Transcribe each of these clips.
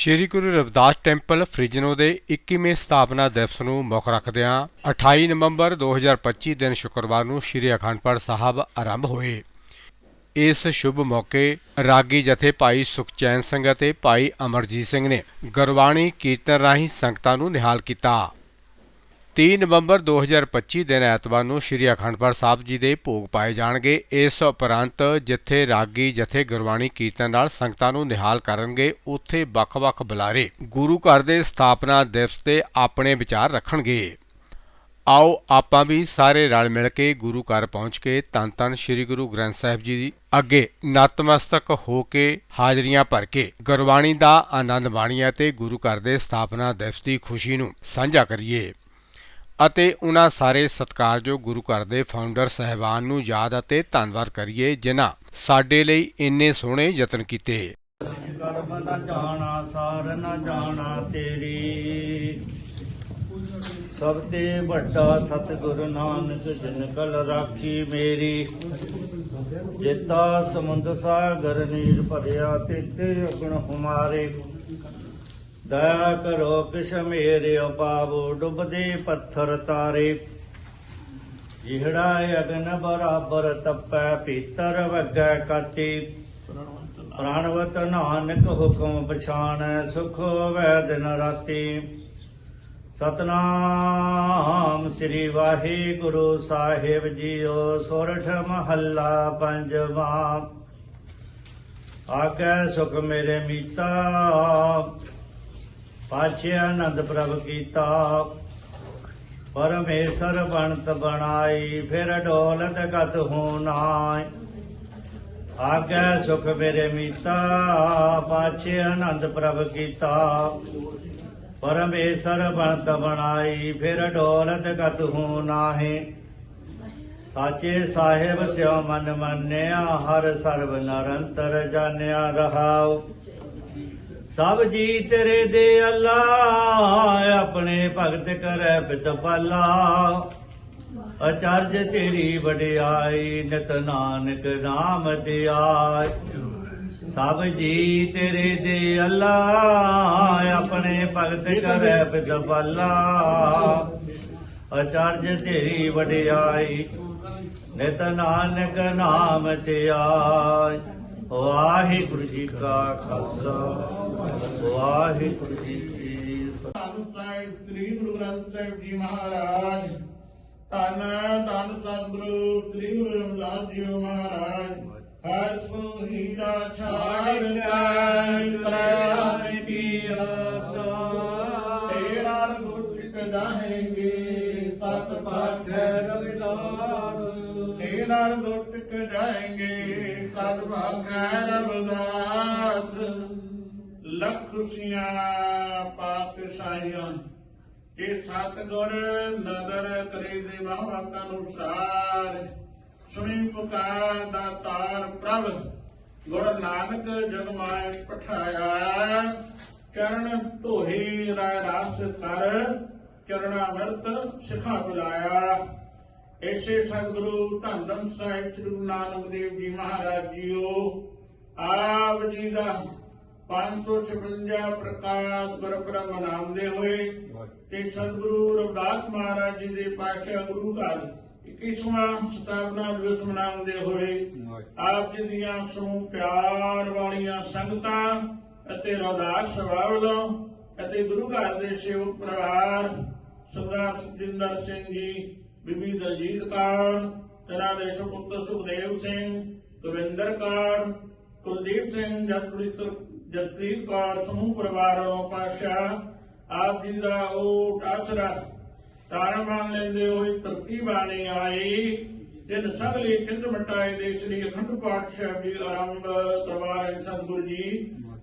ਸ਼੍ਰੀ Guru Ravidas temple, Fresno ਦੇ 21ਵੇਂ ਸਥਾਪਨਾ ਦਿਵਸ ਨੂੰ ਮੁੱਖ ਰੱਖਦਿਆਂ 28 ਨਵੰਬਰ 2025 ਦਿਨ ਸ਼ੁੱਕਰਵਾਰ ਨੂੰ ਸ਼੍ਰੀ ਅਖੰਡ ਸਾਹਿਬ ਆਰੰਭ ਹੋਏ। ਇਸ ਸ਼ੁਭ ਮੌਕੇ ਰਾਗੀ ਜਥੇ ਭਾਈ ਸੁਖਚੈਨ ਸਿੰਘ ਅਤੇ ਭਾਈ ਅਮਰਜੀਤ ਸਿੰਘ ਨੇ ਗੁਰਬਾਣੀ ਕੀਰਤਨ ਰਾਹੀਂ ਸੰਗਤਾਂ ਨੂੰ ਨਿਹਾਲ ਕੀਤਾ। 3 ਨਵੰਬਰ 2025 ਦਿਨ ਐਤਵਾਰ ਨੂੰ ਸ਼੍ਰੀ ਅਖੰਡ ਪਾਠ ਸਾਹਿਬ ਜੀ ਦੇ ਭੋਗ ਪਾਏ ਜਾਣਗੇ। ਇਸ ਉਪਰੰਤ ਜਿੱਥੇ ਰਾਗੀ ਜਥੇ ਗੁਰਬਾਣੀ ਕੀਰਤਨ ਨਾਲ ਸੰਗਤਾਂ ਨੂੰ ਨਿਹਾਲ ਕਰਨਗੇ, ਉੱਥੇ ਵੱਖ-ਵੱਖ ਬੁਲਾਰੇ ਗੁਰੂ ਘਰ ਦੇ ਸਥਾਪਨਾ ਦਿਵਸ ਤੇ ਆਪਣੇ ਵਿਚਾਰ ਰੱਖਣਗੇ। ਆਓ ਆਪਾਂ ਵੀ ਸਾਰੇ ਰਲ ਮਿਲ ਕੇ ਗੁਰੂ ਘਰ ਪਹੁੰਚ ਕੇ ਧੰਨ ਧੰਨ ਸ੍ਰੀ ਗੁਰੂ ਗ੍ਰੰਥ ਸਾਹਿਬ ਜੀ ਦੀ ਅੱਗੇ ਨਤਮਸਤਕ ਹੋ ਕੇ ਹਾਜ਼ਰੀਆਂ ਭਰ ਕੇ ਗੁਰਬਾਣੀ ਦਾ ਆਨੰਦ ਮਾਣੀਏ ਤੇ ਗੁਰੂ ਘਰ ਦੇ ਸਥਾਪਨਾ ਦਿਵਸ ਦੀ ਖੁਸ਼ੀ ਨੂੰ ਸਾਂਝਾ ਕਰੀਏ। ਅਤੇ ਉਹਨਾਂ ਸਾਰੇ ਸਤਿਕਾਰਯੋਗ ਗੁਰੂ ਘਰ ਦੇ ਫਾਊਂਡਰ ਸਹਿਬਾਨ ਨੂੰ ਯਾਦ ਅਤੇ ਧੰਨਵਾਦ ਕਰੀਏ, ਜਿਨ੍ਹਾਂ ਸਾਡੇ ਲਈ ਇੰਨੇ ਸੋਹਣੇ ਯਤਨ ਕੀਤੇ। ਕਰਮ ਨ ਜਾਣਾ ਸਾਰ ਨ ਜਾਣਾ ਤੇਰੀ। ਸਭ ਤੇ ਵੱਡਾ ਸਤਿਗੁਰੂ ਨਾਨਕ ਜਿਨ ਕਲ ਰਾਖੀ ਮੇਰੀ। ਜਿਤਾ ਸਮੁੰਦ ਸਾਗਰ ਨੀਰ ਭਰਿਆ ਤੇ ਅਗਣ ਹਮਾਰੇ। ਦਇਆ ਕਰੋ ਕਿਛ ਮੇਰੇ ਪਾਵੋ ਡੁੱਬਦੇ ਪੱਥਰ ਤਾਰੇ। ਜਿਹੜਾ ਅਗਨ ਬਰਾਬਰ ਤਪੈ ਪੀਤਰ ਵਗੈ ਕਾਤੀ। ਪ੍ਰਾਣਵਤ ਨਾਨਕ ਹੁਕਮ ਪਛਾਣੈ ਸੁਖ ਵੈ ਦਿਨ ਰਾਤੀ। ਸਤਨਾਮ ਸ੍ਰੀ ਵਾਹਿਗੁਰੂ ਸਾਹਿਬ ਜੀਓ, ਸੋਰਠ ਮਹੱਲਾ ਪੰਜਵਾਂ। ਆਗੈ ਸੁਖ ਮੇਰੇ ਮੀਤਾ ਪਾਛੇ ਆਨੰਦ ਪ੍ਰਭ ਕੀਤਾ। ਪਰਮੇਸ਼ਰ ਬਣਤ ਬਣਾਈ, ਫਿਰ ਡੋਲਤ ਗਤ ਹੋ ਨਾਈ ਆਗੈ ਸੁਖ ਮੇਰੇ ਮੀਤਾ, ਪਾਛੇ ਆਨੰਦ ਪ੍ਰਭ ਕੀਤਾ। ਪਰਮੇਸ਼ਰ ਬਣਤ ਬਣਾਈ, ਫਿਰ ਡੋਲਤ ਗਤ ਹੋ ਨਾਹੀ ਸਾਚੇ ਸਾਹਿਬ ਸਿਓ ਮਨ ਮੰਨਿਆ, ਹਰ ਸਰਬ ਨਿਰੰਤਰ ਜਾਣਿਆ ਰਹਾਉ। ਸਭ ਜੀ ਤੇਰੇ ਦੇ ਅੱਲਾ ਆਪਣੇ ਭਗਤ ਕਰੈ ਬਿਤਪਾਲਾ ਅਚਰਜ ਤੇਰੀ ਵਡਿਆਈ, ਨਿਤ ਨਾਨਕ ਨਾਮ ਤੇ ਆਏ ਸਭ ਜੀ ਤੇਰੇ ਦੇ ਅੱਲਾ ਆਪਣੇ ਭਗਤ ਕਰੈ ਬਿਤਪਾਲਾ ਅਚਰਜ ਤੇਰੀ ਵਡਿਆਈ, ਨਿਤ ਨਾਨਕ ਨਾਮ ਤੇ ਆਏ ਵਾਹਿਗੁਰੂ ਜੀ ਕਾ ਖਾਲਸਾ ਵਾਹਿਗੁਰੂ ਜੀ ਕੀ ਫਤਿਹ। ਸਾਹਿਬ ਸ੍ਰੀ ਗੁਰੂ ਗ੍ਰੰਥ ਸਾਹਿਬ ਜੀ ਮਹਾਰਾਜ। ਧੰਨ ਧੰਨ ਸਤਿਗੁਰੂ ਸ੍ਰੀ ਗੁਰੂ ਰਵਿਦਾਸ ਜੀ ਮਹਾਰਾਜ। ਹਰ ਸੁ ਹੀਰਾ ਛਾੜ ਗਏ ਤਰਾਨ ਕੀ ਆਸਾ ਤੇਰਾ ਗੁਰਚਿਤ ਜਾਹੇਗੇ ਸਤ ਪਾਖੈ ਰਵਿਦਾਸ। ਤੇਰਾ ਗੁਰਚਿਤ ਜਾਏਗੇ ਸਤ ਪਾਖੈ ਰਵਿਦਾਸ ਲੱਖ ਖੁਸ਼ੀਆਂ ਪਾਤਸ਼ਾਹੀਆਂ ਕਿ ਸਤਗੁਰ ਨਦਰ ਕਰੇ ਦੇ ਬਾਹਾਂ ਅਨੁਸਾਰ ਸੁਣੀ ਪੁਕਾਰ ਦਾ ਤਾਰ ਪ੍ਰਭ, ਗੁਰ ਨਾਨਕ ਜਗ ਮਾਇ ਪਠਾਇਆ। ਚਰਨ ਧੋਹੀ ਰਾਇ ਰਸ ਕਰ ਚਰਣਾ ਵਰਤ ਸਿਖਾ ਬੁਲਾਇਆ ਐਸੇ ਸਤਿਗੁਰੂ ਧੰਨ ਧੰਨ ਸਾਹਿਬ ਸ੍ਰੀ ਗੁਰੂ ਨਾਨਕ ਦੇਵ ਜੀ ਮਹਾਰਾਜ ਜੀਓ, ਆਪ ਜੀ ਦਾ 556 ਪ੍ਰਕਾਸ਼ ਗੁਰਪ੍ਰਮ ਮਨਾਉਂਦੇ ਹੋਏ ਤੇ ਸਤਿਗੁਰੂ ਰਵਿਦਾਸ ਮਹਾਰਾਜ ਜੀ ਦੇ ਪਾਤਸ਼ਾਹ ਗੁਰੂ ਘਰ 21ਵਾਂ ਸਤਾਬਨਾ ਦਿਵਸ ਮਨਾਉਂਦੇ ਹੋਏ ਆਪ ਜੀ ਦੀਆਂ ਸਮੂਹ ਪਿਆਰ ਵਾਲੀਆਂ ਸੰਗਤਾਂ ਅਤੇ ਰਵਿਦਾਸ ਸਭਾ ਵੱਲੋਂ ਅਤੇ ਗੁਰੂ ਘਰ ਦੇ ਸੇਵਕ ਪਰਿਵਾਰ ਸਰਦਾਰ ਸੁਖਜਿੰਦਰ ਸਿੰਘ ਜੀ ਬੀਬੀ ਦਲਜੀਤ ਕੌਰ, ਤੇਰਾ ਦੇ ਸੁਪੁੱਤਰ ਸੁਖਦੇਵ ਸਿੰਘ ਗੁਰਵਿੰਦਰ ਕੌਰ, ਕੁਲਦੀਪ ਸਿੰਘ ਜਸਪ੍ਰੀਤ ਜਸਪ੍ਰੀਤ ਕੌਰ, ਸਮੂਹ ਪਰਿਵਾਰ ਵੱਲੋਂ ਪਾਸ਼ਾ ਆਪ ਜੀ ਦਾ ਉਹ ਆਸਰਾ। ਤਾਰਨ ਮੰਨ ਲੈਂਦੇ ਹੋਏ ਤਰਕੀ ਬਾਣੀ ਆਈ, ਤਿੰਨ ਸਗਲੇ ਚਿੰਤ ਮਟਾਏ ਦੇ ਸ੍ਰੀ ਅਖੰਡ ਪਾਠ ਸਾਹਿਬ ਜੀ ਆਰੰਭ ਕਰਵਾ ਰਹੇ ਜੀ।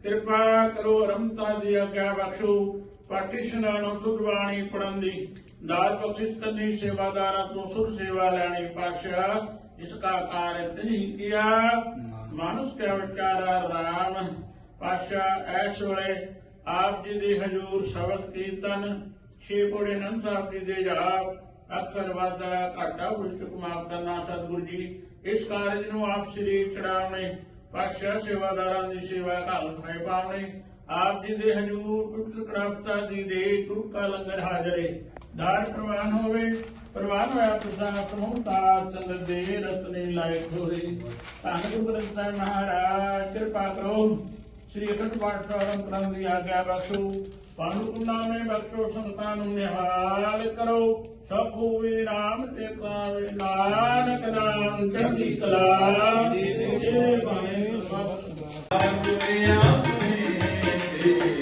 ਕਿਰਪਾ ਕਰੋ ਰਮਤਾ ਦੀ ਆਗਿਆ ਬਖਸ਼ੋ ਪਾਠੀਸ਼ਨਾਂ ਨੂੰ ਸੁਰਬਾਣੀ ਪੜਨ ਦੀ दास बख्शिश करनी सेवादारा तो सुर सेवा लेनी पक्ष इसका कार्य नहीं किया मानुष के विचारा राम पातशाह ਐਸ ਵੇਲੇ ਆਪ ਜੀ ਦੇ ਹਜ਼ੂਰ ਸ਼ਬਦ ਕੀਰਤਨ ਛੇ ਕੋੜੇ ਨੰਦ ਸਾਹਿਬ ਜੀ ਦੇ ਜਾਪ ਅਖਰ ਵਾਦਾ ਘਾਟਾ ਉਲਟ ਕੁਮਾਰ ਕਰਨਾ ਸਤਿਗੁਰ ਜੀ ਇਸ ਕਾਰਜ ਨੂੰ ਆਪ ਸ੍ਰੀ ਚੜਾਉਣੇ ਪਾਤਸ਼ਾਹ ਸੇਵਾਦਾਰਾਂ ਦੀ ਸੇਵਾ ਘਾਲ ਖੈ ਪਾਉਣੇ ਆਪ ਜੀ ਦੇ ਹਜ਼ੂਰ ਪ੍ਰਾਪਤਾ ਦੀ ਦੇ ਗੁਰੂ ਲੰਗਰ ਹਾਜ਼ਰੇ ਦਾਤ ਪ੍ਰਵਾਨ ਹੋਵੇ, ਪ੍ਰਵਾਨ ਹੋਇਆ ਪ੍ਰਸਾਦ ਪ੍ਰਮੁਖਤਾ ਚੰਦ ਦੇ ਰਤਨੇ ਲਾਇਕ ਹੋਏ ਧੰਨ ਗੁਰੂ ਗ੍ਰੰਥ ਸਾਹਿਬ ਮਹਾਰਾਜ, ਕਿਰਪਾ ਕਰੋ। ਸ੍ਰੀ ਅਖੰਡ ਪਾਠ ਪ੍ਰਾਰੰਭ ਕਰਨ ਦੀ ਆਗਿਆ ਬਖਸ਼ੋ। ਪਾਣੂ ਨਾਮੇ ਬਖਸ਼ੋ, ਸੰਤਾਂ ਨੂੰ ਨਿਹਾਲ ਕਰੋ। ਸਭੂ ਵੀ ਰਾਮ ਤੇ ਕਾਵੇ ਨਾਨਕ ਨਾਮ ਚੜ੍ਹਦੀ ਕਲਾ। ਜੀ ਜੀ ਭਾਣੇ ਸਭ ਆਪ ਤੇ ਆਪ ਤੇ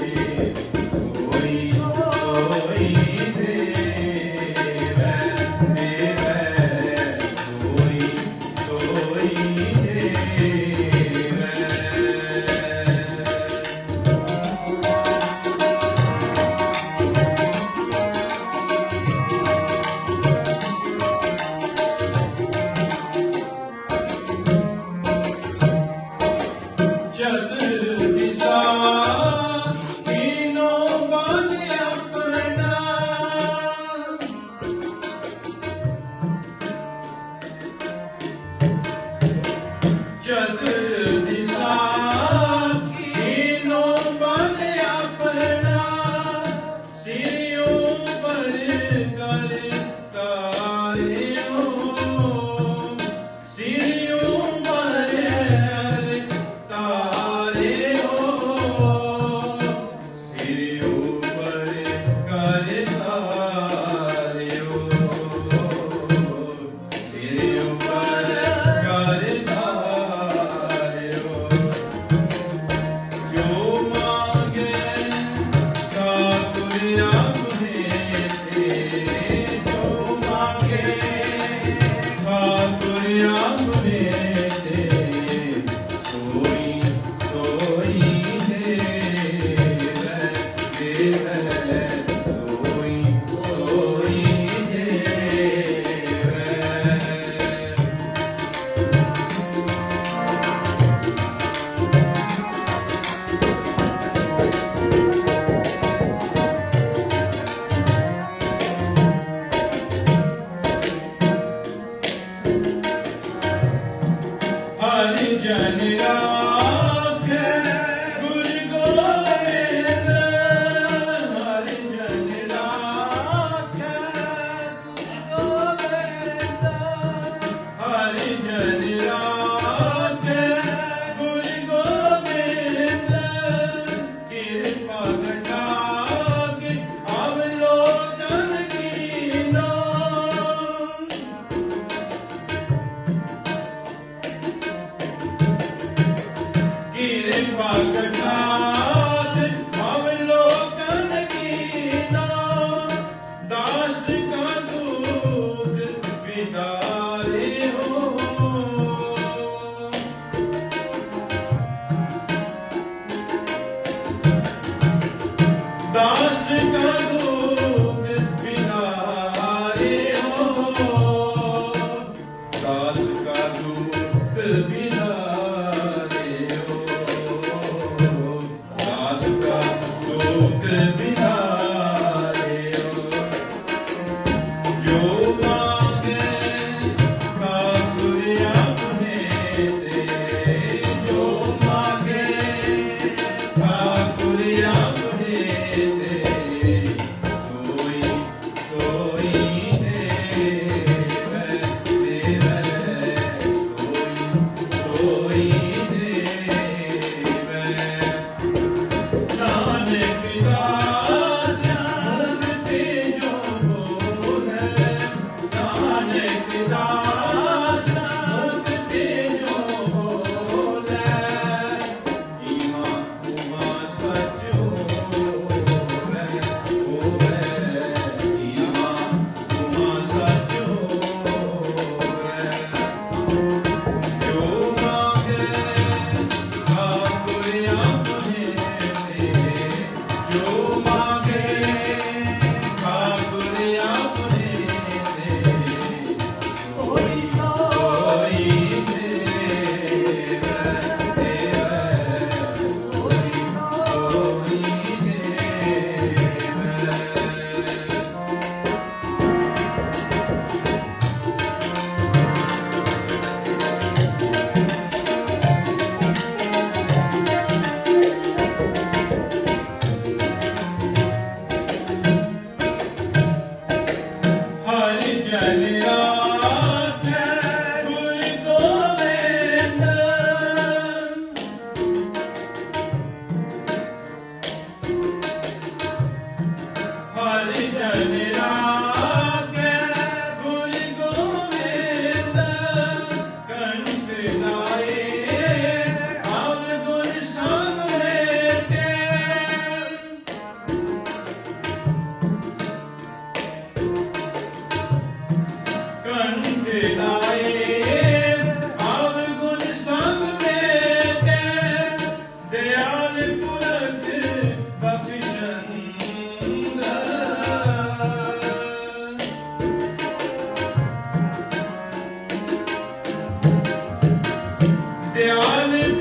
Der alle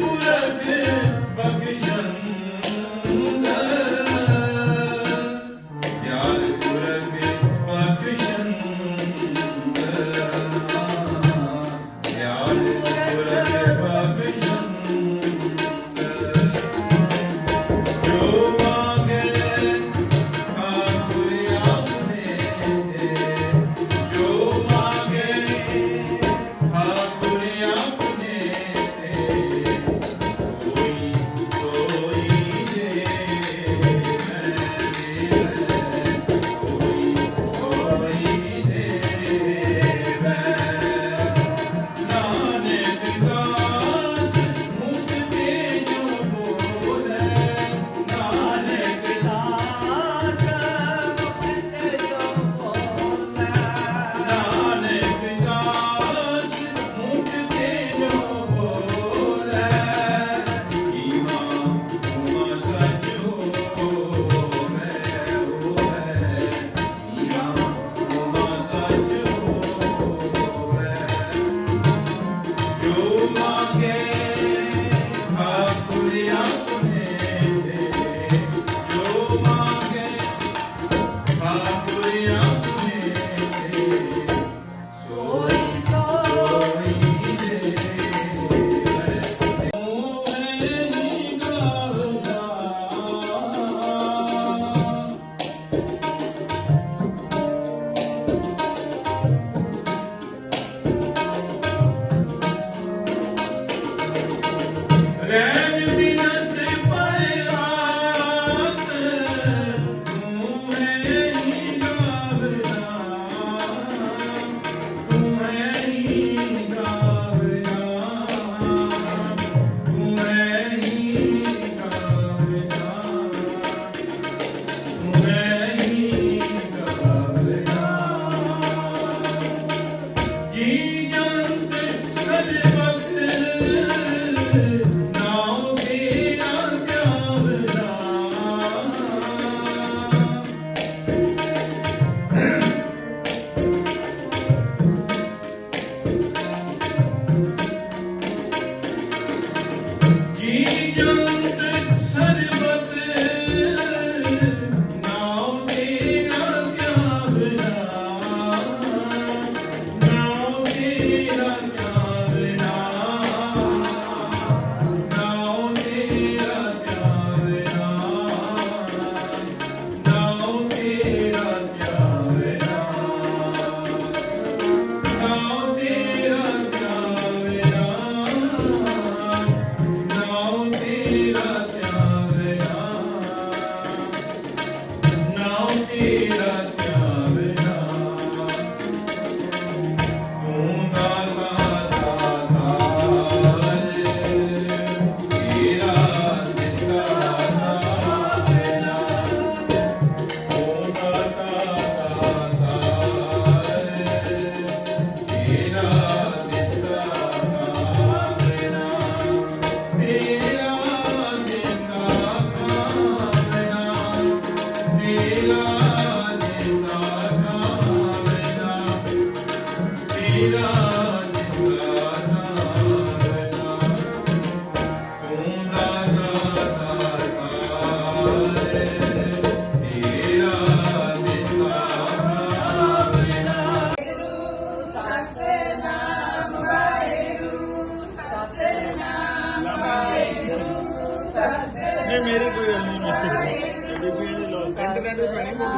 ਨਹੀਂ ਮੇਰੀ ਕੋਈ ਗੱਲ ਨਹੀਂ ਬੀਬੀ ਦੀ ਲੋ ਕੰਟ ਕੰਟ ਪੈਣੀ ਕੋਈ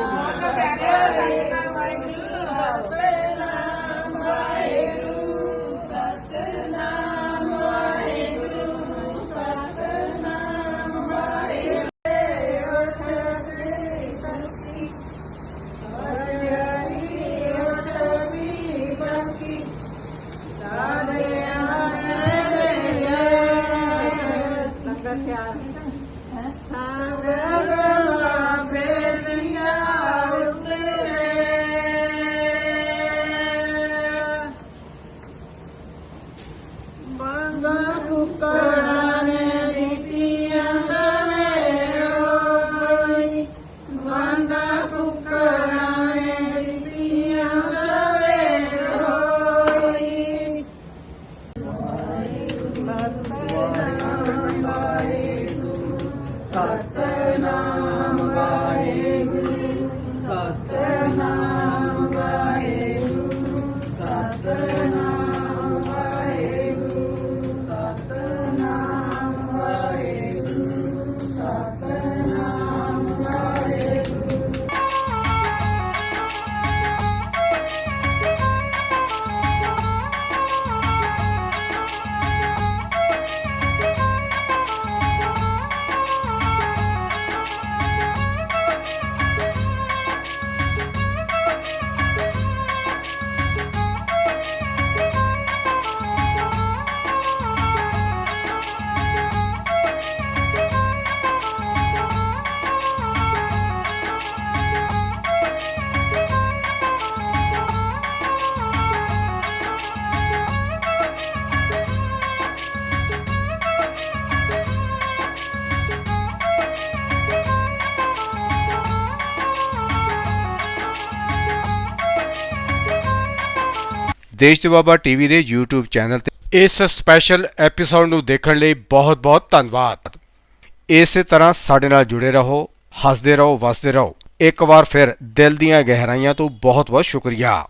Thank you. ਦੇਸ਼ ਤੋਂ ਬਾਬਾ ਟੀਵੀ ਦੇ YouTube ਚੈਨਲ ਤੇ ਇਸ ਸਪੈਸ਼ਲ ਐਪੀਸੋਡ ਨੂੰ ਦੇਖਣ ਲਈ ਬਹੁਤ-ਬਹੁਤ ਧੰਨਵਾਦ। ਇਸੇ ਤਰ੍ਹਾਂ ਸਾਡੇ ਨਾਲ ਜੁੜੇ ਰਹੋ, ਹੱਸਦੇ ਰਹੋ, ਵਸਦੇ ਰਹੋ। ਇੱਕ ਵਾਰ ਫਿਰ ਦਿਲ ਦੀਆਂ ਗਹਿਰਾਈਆਂ ਤੋਂ ਬਹੁਤ-ਬਹੁਤ ਸ਼ੁਕਰੀਆ।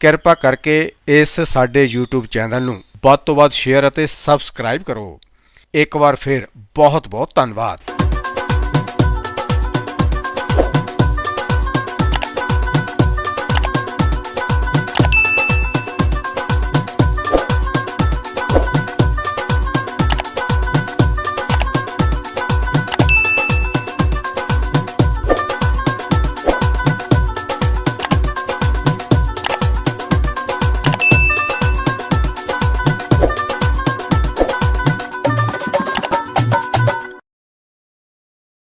ਕਿਰਪਾ ਕਰਕੇ ਇਸ ਸਾਡੇ YouTube ਚੈਨਲ ਨੂੰ ਵੱਧ ਤੋਂ ਵੱਧ ਸ਼ੇਅਰ ਅਤੇ ਸਬਸਕ੍ਰਾਈਬ ਕਰੋ। ਇੱਕ ਵਾਰ ਫਿਰ ਬਹੁਤ-ਬਹੁਤ ਧੰਨਵਾਦ।